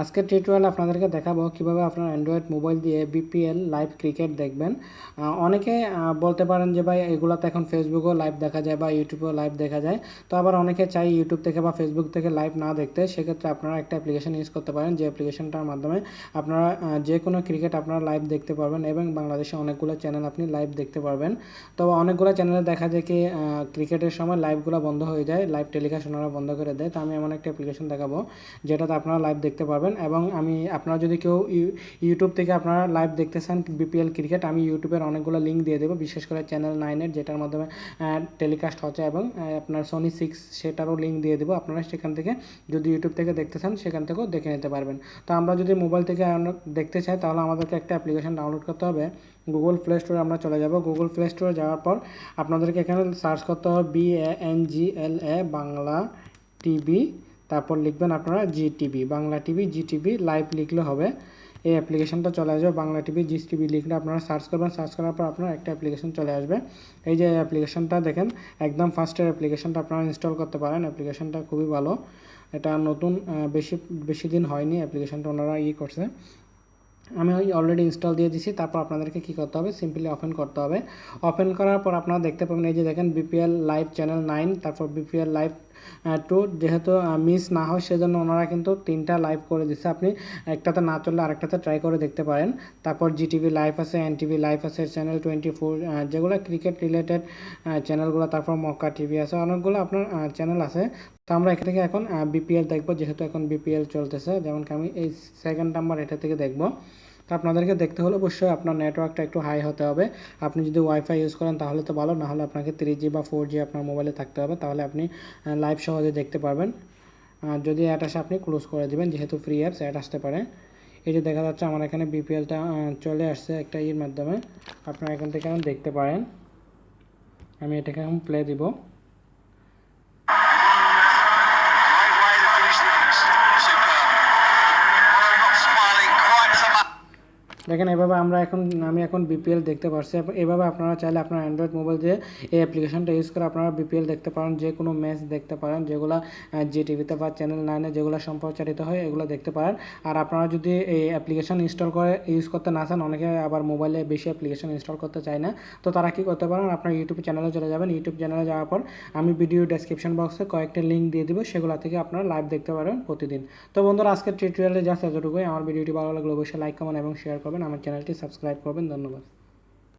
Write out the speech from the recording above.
আজকের টিউটোরিয়াল আপনাদেরকে দেখাবো কীভাবে আপনার অ্যান্ড্রয়েড মোবাইল দিয়ে বিপিএল লাইভ ক্রিকেট দেখবেন। অনেকে বলতে পারেন যে, ভাই, এগুলোতে এখন ফেসবুকেও লাইভ দেখা যায় বা ইউটিউবেও লাইভ দেখা যায়। তো আবার অনেকে চাই ইউটিউব থেকে বা ফেসবুক থেকে লাইভ না দেখতে। সেক্ষেত্রে আপনারা একটা অ্যাপ্লিকেশন ইউজ করতে পারেন, যে অ্যাপ্লিকেশনটার মাধ্যমে আপনারা যে কোনো ক্রিকেট আপনারা লাইভ দেখতে পারবেন এবং বাংলাদেশে অনেকগুলো চ্যানেল আপনি লাইভ দেখতে পারবেন। তো অনেকগুলো চ্যানেলে দেখা যায় কি ক্রিকেটের সময় লাইভগুলো বন্ধ হয়ে যায় লাইভ টেলিকাস্ট ওনারা বন্ধ করে দেয়। তো আমি এমন একটা অ্যাপ্লিকেশন দেখাবো, যেটাতে আপনারা লাইভ দেখতে পারবেন। এবং আমি আপনারা যদি কেউ ইউটিউব থেকে আপনারা লাইভ দেখতে চান বিপিএল ক্রিকেট আমি ইউটিউবের অনেকগুলো লিঙ্ক দিয়ে দেবো, বিশেষ করে চ্যানেল নাইনের যেটার মাধ্যমে টেলিকাস্ট হচ্ছে এবং আপনার সোনি সিক্স সেটারও লিঙ্ক দিয়ে দেবো, আপনারা সেখান থেকে যদি ইউটিউব থেকে দেখতে চান, সেখান থেকেও দেখে নিতে পারবেন। তো আমরা যদি মোবাইল থেকে দেখতে চাই, তাহলে আমাদেরকে একটা অ্যাপ্লিকেশন ডাউনলোড করতে হবে গুগল প্লে স্টোরে আমরা চলে যাব গুগল প্লে স্টোরে যাওয়ার পর আপনাদেরকে এখানে সার্চ করতে হবে B A N G L A Bangla TV তারপর লিখবেন আপনারা G TV Bangla TV G TV live লিখলে হবে। এই অ্যাপ্লিকেশনটা চলে আসবে, বাংলা টিভি জি টিভি লিখলে আপনারা সার্চ করবেন। সার্চ করার পর আপনার একটা অ্যাপ্লিকেশন চলে আসবে। এই যে অ্যাপ্লিকেশনটা দেখেন, একদম ফার্স্টের অ্যাপ্লিকেশনটা আপনারা ইনস্টল করতে পারেন। অ্যাপ্লিকেশনটা খুবই ভালো। এটা নতুন বেশি বেশি দিন হয়নি অ্যাপ্লিকেশনটা ওনারা ই করছে। আমি ওই অলরেডি ইনস্টল দিয়ে দিছি, তারপর আপনাদেরকে কী করতে হবে? সিম্পলি ওপেন করতে হবে। ওপেন করার পর আপনারা দেখতে পাবেন, এই যে দেখেন বিপিএল লাইভ চ্যানেল নাইন তারপর বিপিএল লাইভ টু যেহেতু মিস না হয়, সেজন্য ওনারা কিন্তু তিনটা লাইভ করে দিচ্ছে আপনি একটাতে না চললে আরেকটাতে ট্রাই করে দেখতে পারেন। তারপর জিটিভি লাইভ আছে এন টিভি লাইভ আছে চ্যানেল টোয়েন্টি ফোর যেগুলো ক্রিকেট রিলেটেড চ্যানেলগুলো তারপর মক্কা টিভি আছে, অনেকগুলো আপনার চ্যানেল আছে। তো আমরা এখান থেকে এখন বিপিএল দেখব, যেহেতু এখন বিপিএল চলতেছে। যেমন আমি এই সেকেন্ড নাম্বার এটা থেকে দেখব। আপনাদেরকে দেখতে হলে অবশ্যই আপনার নেটওয়ার্কটা একটু হাই হতে হবে। আপনি যদি ওয়াইফাই ইউজ করেন তাহলে তো ভালো না হলে আপনাকে থ্রি জি বা ফোর জি আপনার মোবাইলে থাকতে হবে, তাহলে আপনি লাইভ সহজে দেখতে পারবেন। আর যদি অ্যাড আসে আপনি ক্লোজ করে দেবেন, যেহেতু ফ্রি অ্যাপস অ্যাড আসতে পারে। এই যে দেখা যাচ্ছে আমার এখানে বিপিএলটা চলে আসছে একটা ইর মাধ্যমে। আপনারা এখান থেকে দেখতে পারেন। আমি এটাকে এখন প্লে দিব। দেখেন, এভাবে আমরা এখন, আমি এখন বিপিএল দেখতে পারছি। এভাবে আপনারা চাইলে আপনার অ্যান্ড্রয়েড মোবাইল দিয়ে এই অ্যাপ্লিকেশনটা ইউজ করে আপনারা বিপিএল দেখতে পারেন। যে কোনো ম্যাচ দেখতে পারেন, যেগুলো জি টিভিতে বা চ্যানেল নাইনে যেগুলো সম্প্রচারিত হয়, এগুলো দেখতে পারেন। আর আপনারা যদি এই অ্যাপ্লিকেশন ইনস্টল করে ইউজ করতে না চান, অনেকে আবার মোবাইলে বেশি অ্যাপ্লিকেশন ইনস্টল করতে চায় না। তো তারা কী করতে পারেন, আপনার ইউটিউব চ্যানেলে চলে যাবেন। ইউটিউব চ্যানেলে যাওয়ার পর আমি ভিডিও ডেসক্রিপশন বক্সে কয়েকটা লিঙ্ক দিয়ে দিব, সেগুলো থেকে আপনারা লাইভ দেখতে পারেন প্রতিদিন। তো বন্ধুরা, আজকের টিউটোরিয়ালে জাস্ট এতটুকুই। আমার ভিডিওটি ভালো লাগলে অবশ্যই লাইক কমেন্ট এবং শেয়ার করবেন আমার চ্যানেলটি সাবস্ক্রাইব করবেন। ধন্যবাদ।